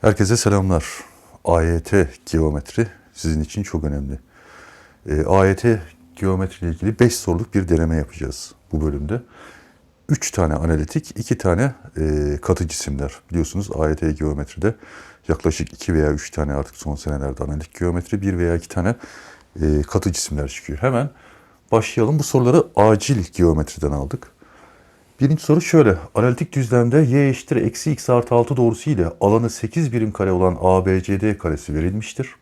Herkese selamlar. AYT geometri sizin için çok önemli. E, AYT geometri ile ilgili 5 soruluk bir deneme yapacağız bu bölümde. 3 tane analitik, 2 tane e, katı cisimler. Biliyorsunuz AYT geometride yaklaşık 2 veya 3 tane artık son senelerde analitik geometri, 1 veya 2 tane e, katı cisimler çıkıyor. Hemen başlayalım. Bu soruları acil geometriden aldık. Birinci soru şöyle. Analitik düzlemde y eşittir eksi x artı 6 doğrusu ile alanı 8 birim kare olan ABCD karesi verilmiştir.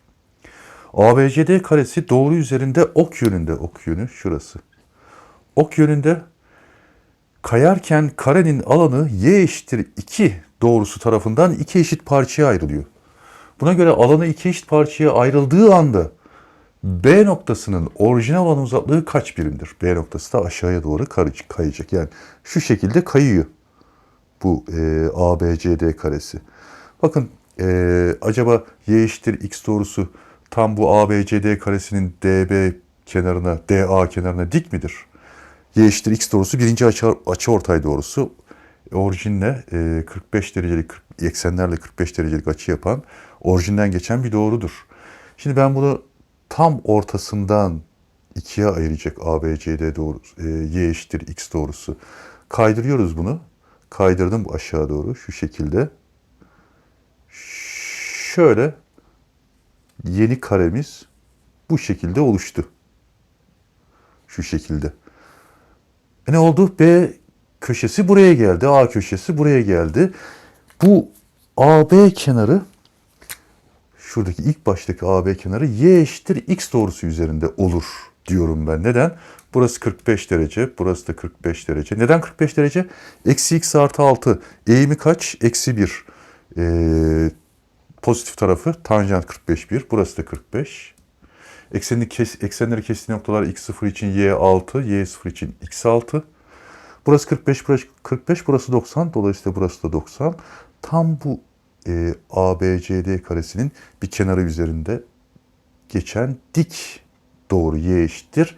ABCD karesi doğru üzerinde ok yönünde, ok yönü şurası. Ok yönünde kayarken karenin alanı y eşittir 2 doğrusu tarafından iki eşit parçaya ayrılıyor. Buna göre alanı iki eşit parçaya ayrıldığı anda B noktasının orijinal alan uzaklığı kaç birimdir? B noktası da aşağıya doğru kayacak. Yani şu şekilde kayıyor bu e, ABCD karesi. Bakın e, acaba y eşittir x doğrusu tam bu ABCD karesinin DB kenarına, DA kenarına dik midir? Y eşittir x doğrusu birinci açı, açı ortay doğrusu. Orijinle e, 45 derecelik, 40 eksenlerle 45 derecelik açı yapan, orijinden geçen bir doğrudur. Şimdi ben bunu tam ortasından ikiye ayıracak ABCD doğrusu, e, y eşittir x doğrusu. Kaydırıyoruz bunu. Kaydırdım aşağı doğru şu şekilde. Şöyle yeni karemiz bu şekilde oluştu. Şu şekilde. E ne oldu? B köşesi buraya geldi. A köşesi buraya geldi. Bu AB kenarı şuradaki ilk baştaki AB kenarı y eşittir x doğrusu üzerinde olur diyorum ben. Neden? Burası 45 derece, burası da 45 derece. Neden 45 derece? Eksi x artı 6. Eğimi kaç? Eksi 1. Ee, pozitif tarafı tanjant 45 1. Burası da 45. Eksenini kes, eksenleri kestiği noktalar x0 için y6, y0 için x6. Burası 45, burası 45, burası 90. Dolayısıyla burası da 90. Tam bu e, ABCD karesinin bir kenarı üzerinde geçen dik doğru y eşittir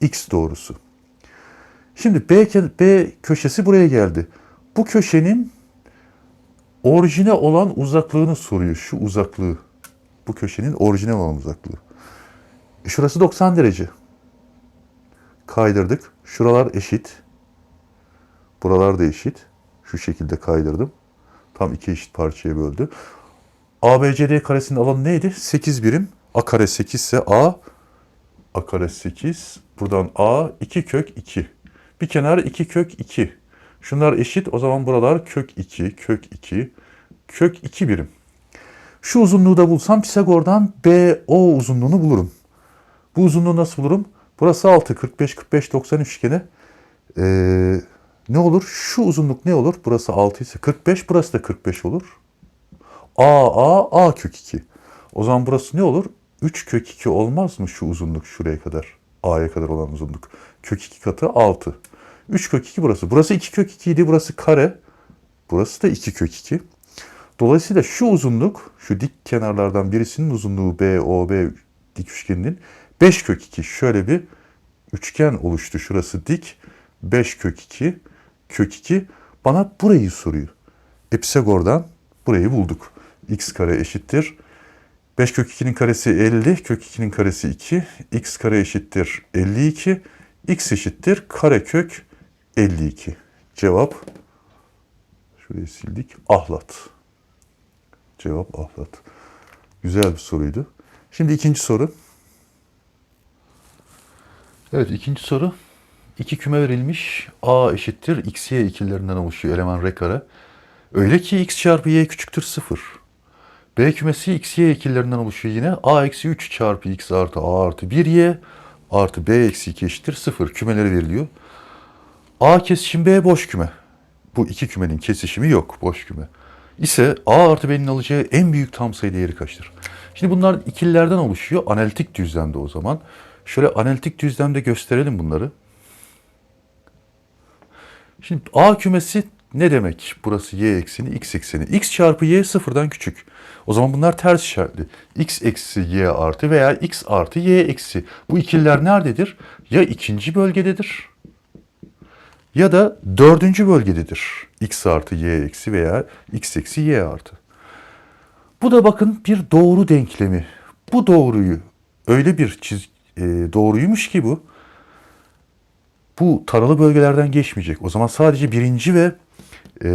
x doğrusu. Şimdi B, B köşesi buraya geldi. Bu köşenin orijine olan uzaklığını soruyor. Şu uzaklığı. Bu köşenin orijine olan uzaklığı. Şurası 90 derece. Kaydırdık. Şuralar eşit. Buralar da eşit. Şu şekilde kaydırdım. Tam iki eşit parçaya böldü. ABCD karesinin alanı neydi? 8 birim. A kare 8 ise A A kare 8. Buradan A 2 kök 2. Bir kenar 2 kök 2. Şunlar eşit. O zaman buralar kök 2, kök 2, kök 2 birim. Şu uzunluğu da bulsam Pisagor'dan BO uzunluğunu bulurum. Bu uzunluğu nasıl bulurum? Burası 6, 45, 45, 90 üçgeni. Ee, ne olur? Şu uzunluk ne olur? Burası 6 ise 45, burası da 45 olur. A, A, A kök 2. O zaman burası ne olur? 3 kök 2 olmaz mı şu uzunluk şuraya kadar? A'ya kadar olan uzunluk. Kök 2 katı 6. 3 kök 2 burası. Burası 2 kök 2 idi. Burası kare. Burası da 2 kök 2. Dolayısıyla şu uzunluk, şu dik kenarlardan birisinin uzunluğu BOB dik üçgeninin 5 kök 2. Şöyle bir üçgen oluştu. Şurası dik. 5 kök 2. Kök 2 bana burayı soruyor. E Pisagor'dan burayı bulduk. x kare eşittir. 5 kök 2'nin karesi 50, kök 2'nin karesi 2. x kare eşittir 52. x eşittir kare kök 52. Cevap şurayı sildik. Ahlat. Cevap ahlat. Güzel bir soruydu. Şimdi ikinci soru. Evet ikinci soru. İki küme verilmiş. A eşittir x, y ikililerinden oluşuyor eleman r kare. Öyle ki x çarpı y küçüktür 0. B kümesi x, y ikililerinden oluşuyor yine. A eksi 3 çarpı x artı a artı 1 y artı b eksi 2 eşittir 0. Kümeleri veriliyor. A kesişim B boş küme. Bu iki kümenin kesişimi yok. Boş küme. İse A artı B'nin alacağı en büyük tam sayı değeri kaçtır? Şimdi bunlar ikililerden oluşuyor. Analitik düzlemde o zaman. Şöyle analitik düzlemde gösterelim bunları. Şimdi A kümesi ne demek? Burası y ekseni, x ekseni. x çarpı y sıfırdan küçük. O zaman bunlar ters işaretli. x eksi y artı veya x artı y eksi. Bu ikililer nerededir? Ya ikinci bölgededir ya da dördüncü bölgededir. x artı y eksi veya x eksi y artı. Bu da bakın bir doğru denklemi. Bu doğruyu öyle bir çiz e, doğruymuş ki bu. Bu taralı bölgelerden geçmeyecek. O zaman sadece birinci ve e,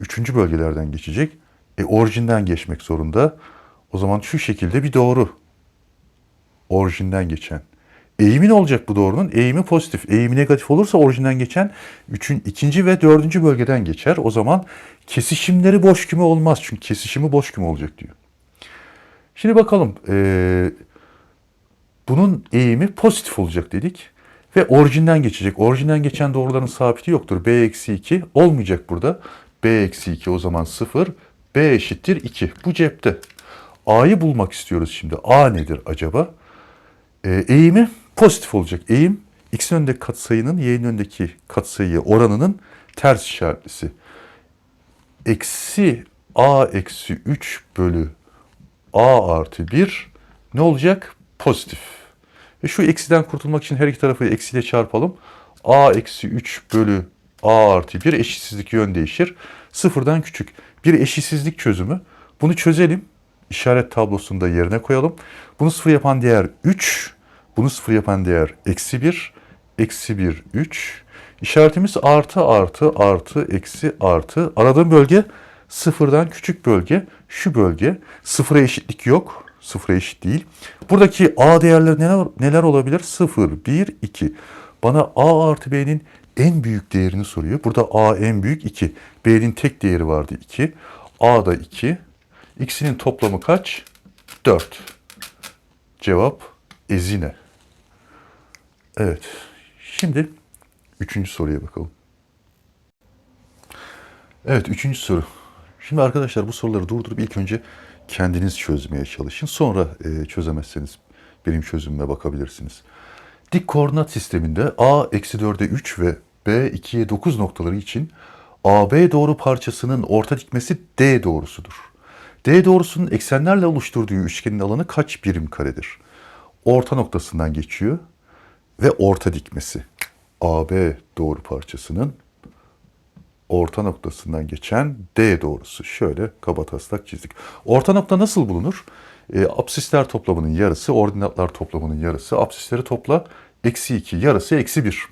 üçüncü bölgelerden geçecek. E, orijinden geçmek zorunda. O zaman şu şekilde bir doğru. Orijinden geçen. Eğimi ne olacak bu doğrunun? Eğimi pozitif. Eğimi negatif olursa orijinden geçen üçün, ikinci ve dördüncü bölgeden geçer. O zaman kesişimleri boş küme olmaz. Çünkü kesişimi boş küme olacak diyor. Şimdi bakalım. Ee, bunun eğimi pozitif olacak dedik. Ve orijinden geçecek. Orijinden geçen doğruların sabiti yoktur. B eksi 2 olmayacak burada. B eksi 2 o zaman 0. B eşittir 2. Bu cepte. A'yı bulmak istiyoruz şimdi. A nedir acaba? Ee, eğimi pozitif olacak. Eğim x'in önündeki katsayının y'nin önündeki katsayıya oranının ters işaretlisi. Eksi a eksi 3 bölü a artı 1 ne olacak? Pozitif. Ve şu eksiden kurtulmak için her iki tarafı eksiyle çarpalım. a eksi 3 bölü a artı 1 eşitsizlik yön değişir. Sıfırdan küçük. Bir eşitsizlik çözümü. Bunu çözelim. İşaret tablosunda yerine koyalım. Bunu sıfır yapan değer 3. Bunu sıfır yapan değer eksi 1. Eksi 1, 3. İşaretimiz artı, artı, artı, eksi, artı. Aradığım bölge sıfırdan küçük bölge. Şu bölge. Sıfıra eşitlik yok. Sıfıra eşit değil. Buradaki A değerleri neler, neler olabilir? 0, 1, 2. Bana A artı B'nin en büyük değerini soruyor. Burada A en büyük 2. B'nin tek değeri vardı 2. A da 2. İkisinin toplamı kaç? 4. Cevap ezine. Evet. Şimdi üçüncü soruya bakalım. Evet üçüncü soru. Şimdi arkadaşlar bu soruları durdurup ilk önce kendiniz çözmeye çalışın. Sonra e, çözemezseniz benim çözümüme bakabilirsiniz. Dik koordinat sisteminde a eksi 4'e 3 ve b 2'ye 9 noktaları için AB doğru parçasının orta dikmesi D doğrusudur. D doğrusunun eksenlerle oluşturduğu üçgenin alanı kaç birim karedir? Orta noktasından geçiyor ve orta dikmesi. AB doğru parçasının orta noktasından geçen D doğrusu. Şöyle kaba taslak çizdik. Orta nokta nasıl bulunur? E, absisler toplamının yarısı, ordinatlar toplamının yarısı. Absisleri topla eksi 2, yarısı eksi 1.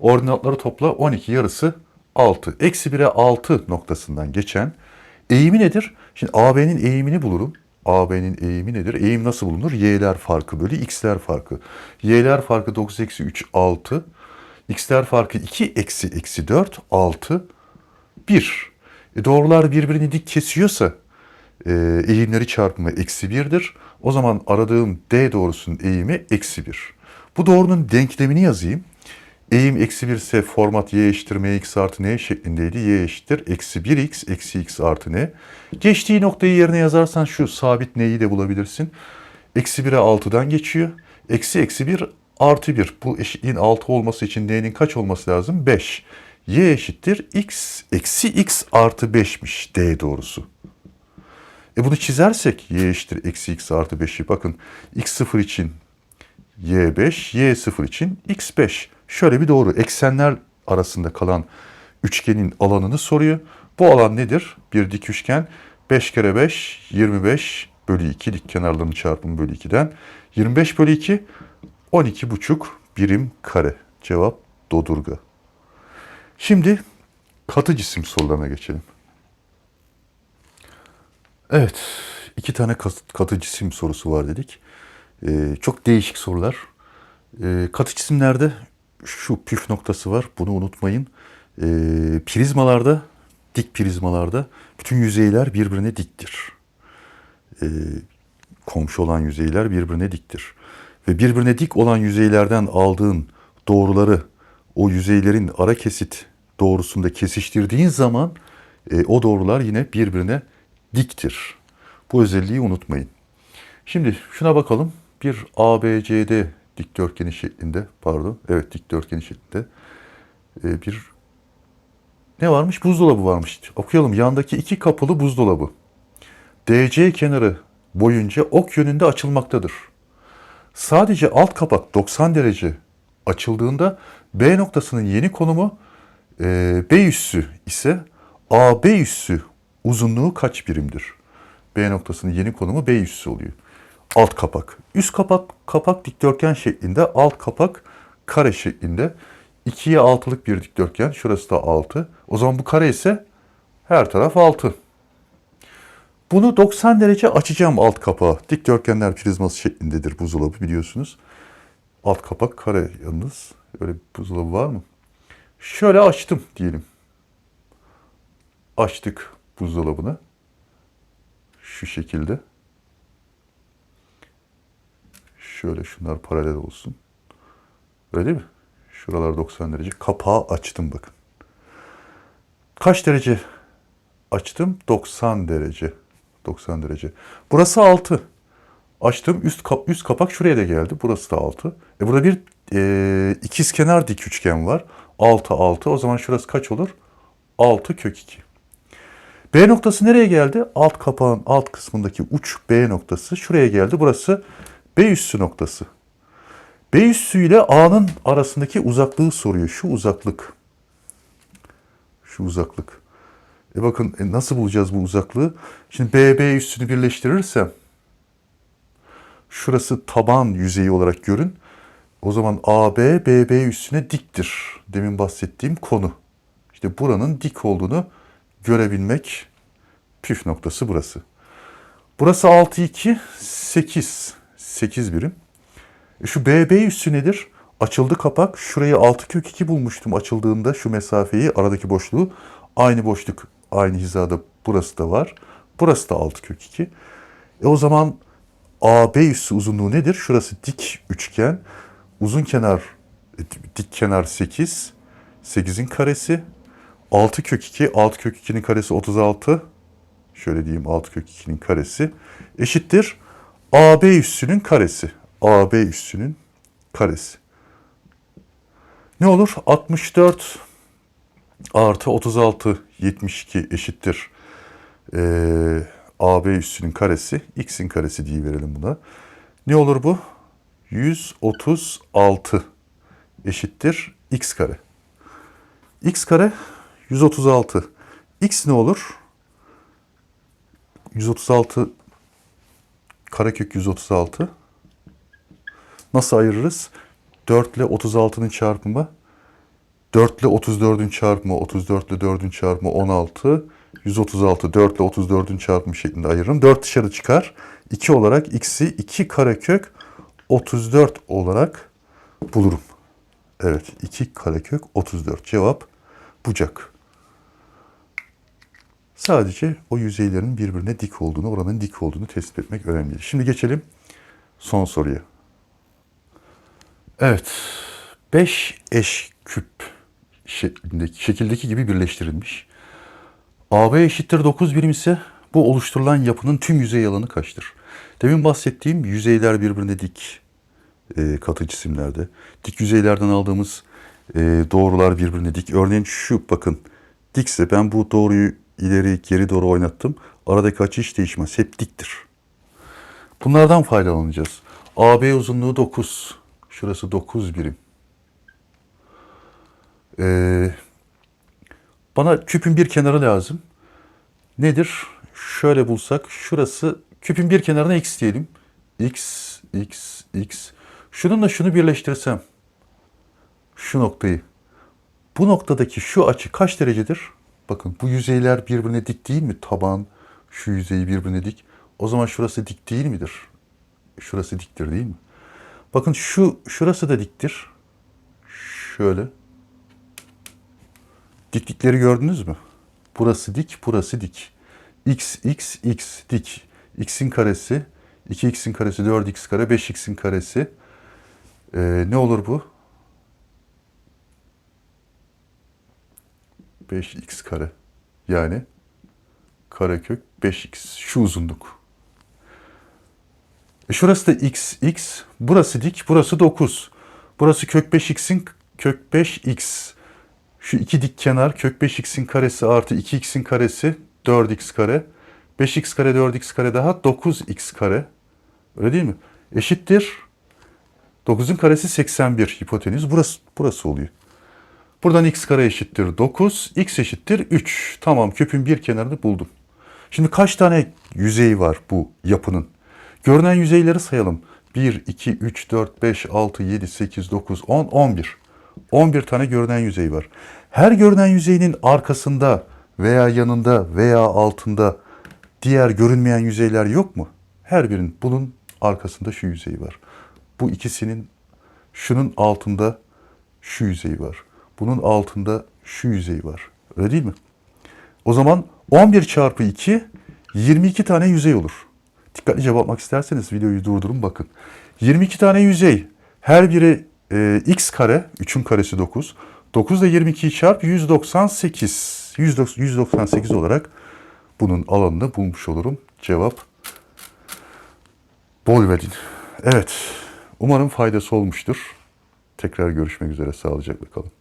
Ordinatları topla 12, yarısı 6. Eksi 1'e 6 noktasından geçen eğimi nedir? Şimdi AB'nin eğimini bulurum. AB'nin eğimi nedir? Eğim nasıl bulunur? Y'ler farkı bölü x'ler farkı. Y'ler farkı 9 eksi 3, 6. X'ler farkı 2 eksi eksi 4, 6, 1. E doğrular birbirini dik kesiyorsa e, eğimleri çarpımı eksi 1'dir. O zaman aradığım D doğrusunun eğimi eksi 1. Bu doğrunun denklemini yazayım. Eğim eksi 1 ise format y eşittir mx artı n şeklindeydi. y eşittir eksi 1x eksi x artı n. Geçtiği noktayı yerine yazarsan şu sabit n'yi de bulabilirsin. Eksi 1'e 6'dan geçiyor. Eksi eksi 1 artı 1. Bu eşitliğin 6 olması için n'nin kaç olması lazım? 5. y eşittir x eksi x artı 5'miş d doğrusu. E bunu çizersek y eşittir eksi x artı 5'i bakın x 0 için y 5, y 0 için x 5. Şöyle bir doğru eksenler arasında kalan üçgenin alanını soruyor. Bu alan nedir? Bir dik üçgen 5 kere 5 25 bölü 2 dik kenarlarının çarpımı bölü 2'den 25 bölü 2 12 buçuk birim kare. Cevap Dodurga. Şimdi katı cisim sorularına geçelim. Evet, iki tane katı cisim sorusu var dedik. Ee, çok değişik sorular. Ee, katı cisimlerde şu püf noktası var, bunu unutmayın. Ee, prizmalarda, dik prizmalarda bütün yüzeyler birbirine diktir. Ee, komşu olan yüzeyler birbirine diktir. Ve birbirine dik olan yüzeylerden aldığın doğruları o yüzeylerin ara kesit doğrusunda kesiştirdiğin zaman e, o doğrular yine birbirine diktir. Bu özelliği unutmayın. Şimdi şuna bakalım. Bir ABCD dikdörtgeni şeklinde, pardon, evet dikdörtgeni şeklinde e, bir ne varmış? Buzdolabı varmış. Okuyalım. Yandaki iki kapılı buzdolabı. DC kenarı boyunca ok yönünde açılmaktadır. Sadece alt kapak 90 derece açıldığında B noktasının yeni konumu e, B üssü ise AB üssü uzunluğu kaç birimdir? B noktasının yeni konumu B üssü oluyor. Alt kapak. Üst kapak kapak dikdörtgen şeklinde, alt kapak kare şeklinde. 2'ye 6'lık bir dikdörtgen. Şurası da 6. O zaman bu kare ise her taraf 6. Bunu 90 derece açacağım alt kapağı. Dikdörtgenler prizması şeklindedir buzdolabı biliyorsunuz. Alt kapak kare yalnız. Öyle bir buzdolabı var mı? Şöyle açtım diyelim. Açtık buzdolabını. Şu şekilde. Şöyle şunlar paralel olsun. Öyle değil mi? Şuralar 90 derece. Kapağı açtım bakın. Kaç derece açtım? 90 derece. 90 derece. Burası 6. Açtım. Üst, kap, üst kapak şuraya da geldi. Burası da 6. E burada bir e, ikizkenar dik üçgen var. 6, 6. O zaman şurası kaç olur? 6 kök 2. B noktası nereye geldi? Alt kapağın alt kısmındaki uç B noktası şuraya geldi. Burası B üssü noktası. B üssü ile A'nın arasındaki uzaklığı soruyor. Şu uzaklık. Şu uzaklık. E bakın e nasıl bulacağız bu uzaklığı? Şimdi B, B üssünü birleştirirsem şurası taban yüzeyi olarak görün. O zaman AB, BB üssüne diktir. Demin bahsettiğim konu. İşte buranın dik olduğunu görebilmek püf noktası burası. Burası 6, 2, 8. 8 birim. E şu BB üssü nedir? Açıldı kapak. Şurayı 6 kök 2 bulmuştum açıldığında şu mesafeyi, aradaki boşluğu. Aynı boşluk, aynı hizada burası da var. Burası da 6 kök 2. E o zaman AB üssü uzunluğu nedir? Şurası dik üçgen. Uzun kenar, e, dik kenar 8. 8'in karesi. 6 kök 2, 6 kök 2'nin karesi 36. Şöyle diyeyim 6 kök 2'nin karesi. Eşittir AB üssünün karesi. AB üssünün karesi. Ne olur? 64 artı 36 72 eşittir. Ee, AB üssünün karesi. X'in karesi diye verelim buna. Ne olur bu? 136 eşittir x kare. x kare 136. x ne olur? 136 karekök 136. Nasıl ayırırız? 4 ile 36'nın çarpımı 4 ile 34'ün çarpımı 34 ile 4'ün çarpımı 16 136 4 ile 34'ün çarpımı şeklinde ayırırım. 4 dışarı çıkar. 2 olarak x'i 2 karekök 34 olarak bulurum. Evet 2 karekök 34 cevap bucak. Sadece o yüzeylerin birbirine dik olduğunu, oranın dik olduğunu tespit etmek önemli. Şimdi geçelim son soruya. Evet, 5 eş küp şeklindeki, şekildeki gibi birleştirilmiş. AB eşittir 9 birim ise bu oluşturulan yapının tüm yüzey alanı kaçtır? Demin bahsettiğim yüzeyler birbirine dik e, katı cisimlerde. Dik yüzeylerden aldığımız e, doğrular birbirine dik. Örneğin şu bakın dikse ben bu doğruyu ileri geri doğru oynattım. Aradaki açı hiç değişmez. Hep diktir. Bunlardan faydalanacağız. AB uzunluğu 9. Şurası 9 birim. Ee, bana küpün bir kenarı lazım. Nedir? Şöyle bulsak şurası küpün bir kenarına x diyelim. x, x, x. Şununla şunu birleştirsem şu noktayı. Bu noktadaki şu açı kaç derecedir? Bakın bu yüzeyler birbirine dik değil mi? Taban, şu yüzeyi birbirine dik. O zaman şurası dik değil midir? Şurası diktir değil mi? Bakın şu şurası da diktir. Şöyle. Diklikleri gördünüz mü? Burası dik, burası dik. X, X, X dik. X'in karesi, 2x'in karesi 4x kare, 5x'in karesi. Ee, ne olur bu? 5x kare. Yani karekök 5x. Şu uzunluk. E şurası da x, x. Burası dik, burası 9. Burası kök 5x'in kök 5x. Şu iki dik kenar kök 5x'in karesi artı 2x'in karesi 4x kare. 5x kare 4x kare daha 9x kare. Öyle değil mi? Eşittir. 9'un karesi 81 hipotenüs. Burası, burası oluyor. Buradan x kare eşittir 9, x eşittir 3. Tamam küpün bir kenarını buldum. Şimdi kaç tane yüzeyi var bu yapının. Görünen yüzeyleri sayalım. 1, 2, 3, 4, 5, 6, 7, 8, 9, 10, 11. 11 tane görünen yüzey var. Her görünen yüzeyinin arkasında veya yanında veya altında diğer görünmeyen yüzeyler yok mu? Her birinin bunun arkasında şu yüzey var. Bu ikisinin şunun altında şu yüzey var. Bunun altında şu yüzey var. Öyle değil mi? O zaman 11 çarpı 2 22 tane yüzey olur. Dikkatlice bakmak isterseniz videoyu durdurun bakın. 22 tane yüzey. Her biri e, x kare, 3'ün karesi 9. 9 ile 22'yi çarp 198. 190 198 olarak bunun alanını bulmuş olurum. Cevap Bolvedin. Evet. Umarım faydası olmuştur. Tekrar görüşmek üzere. Sağlıcakla kalın.